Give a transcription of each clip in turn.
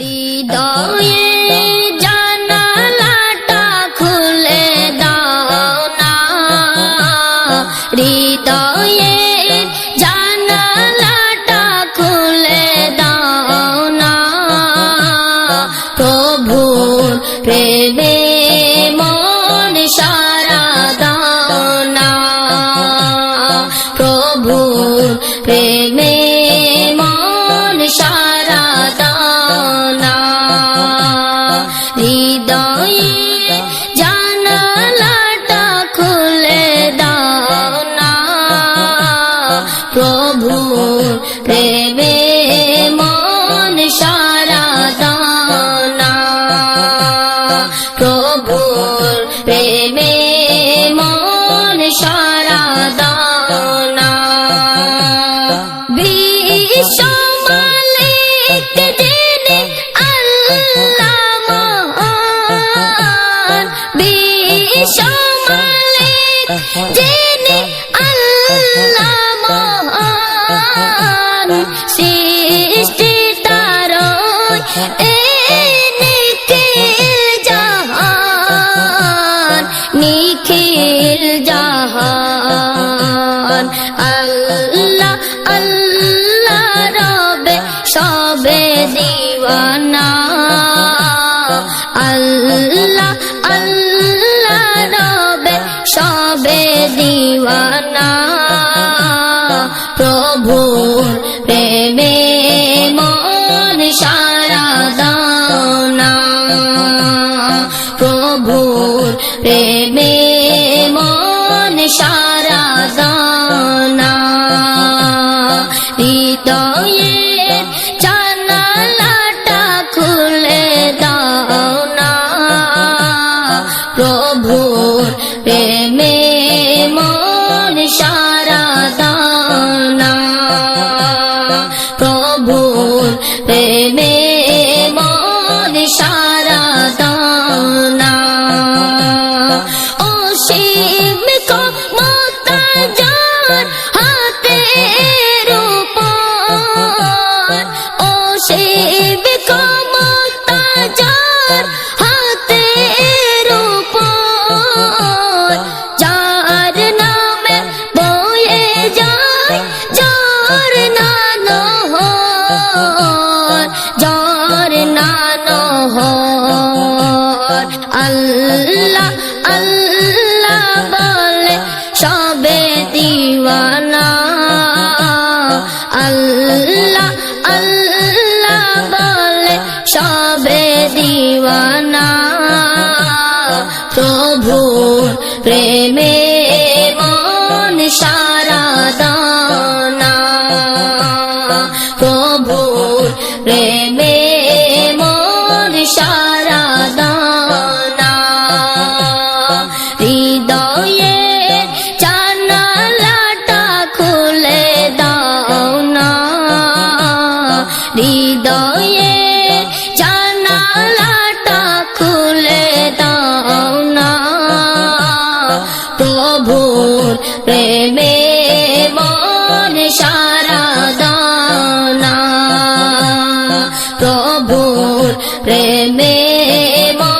হৃদয়ের জানালাটা খুলে দাও না। হৃদয়ের জানালাটা খুলে দাও না। প্রভু প্রেমে মন দাও না। প্রভু প্রেমে প্রেমে মন সারা দানা। প্রভুর প্রেমে মন সারা দানা। বিশ্বমালে জেনে আল্লাহ মহান। বিশ্বমালে জেনে رے میں সবে দিওয়ানা। আল্লাহ আল্লাহ বলে সবে দিওয়ানা। প্রভু প্রেমে কবুর প্রেমে মা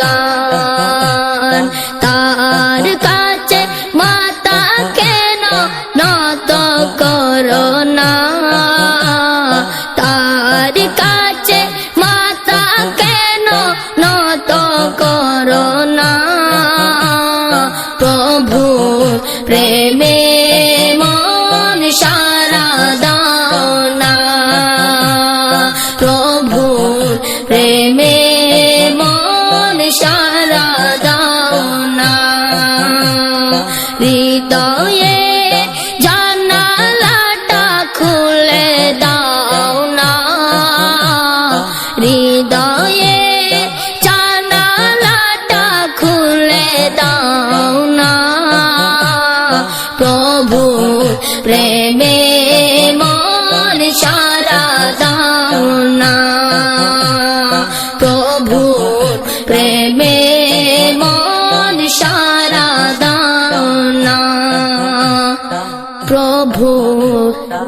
গান প্রেমে মন সারা দাও না প্রভু, প্রেমে মন সারা দাও না প্রভু,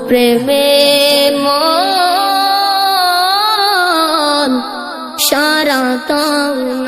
প্রেমে মন সারা দাও